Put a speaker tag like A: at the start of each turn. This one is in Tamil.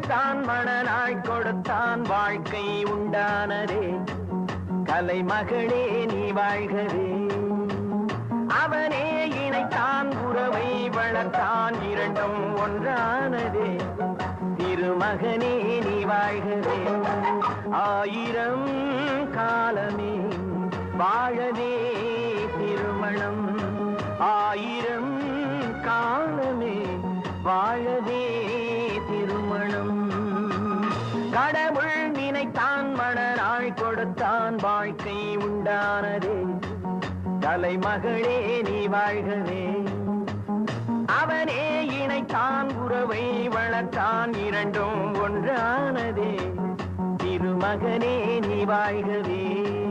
A: கொடுத்தான் மணநாள் கொடுத்தான் வாழ்க்கை உண்டானதே. கலை மகளே நீ வாழ்கவே. அவனே இணைத்தான் உறவை வளர்த்தான் இரண்டும் ஒன்றானதே. திருமகனே நீ வாழ்கவே. ஆயிரம் காலமே வாழவே திருமணம். ஆயிரம் காலமே வாழவே திரு கடவுள் நினைத்தான் மணநாள் கொடுத்தான் வாழ்க்கை உண்டானதே. தலைமகளே நீ வாழ்கவே. அவனே இணைத்தான் உறவை வளர்த்தான் இரண்டும் ஒன்றானதே. திருமகனே நீ வாழ்கவே.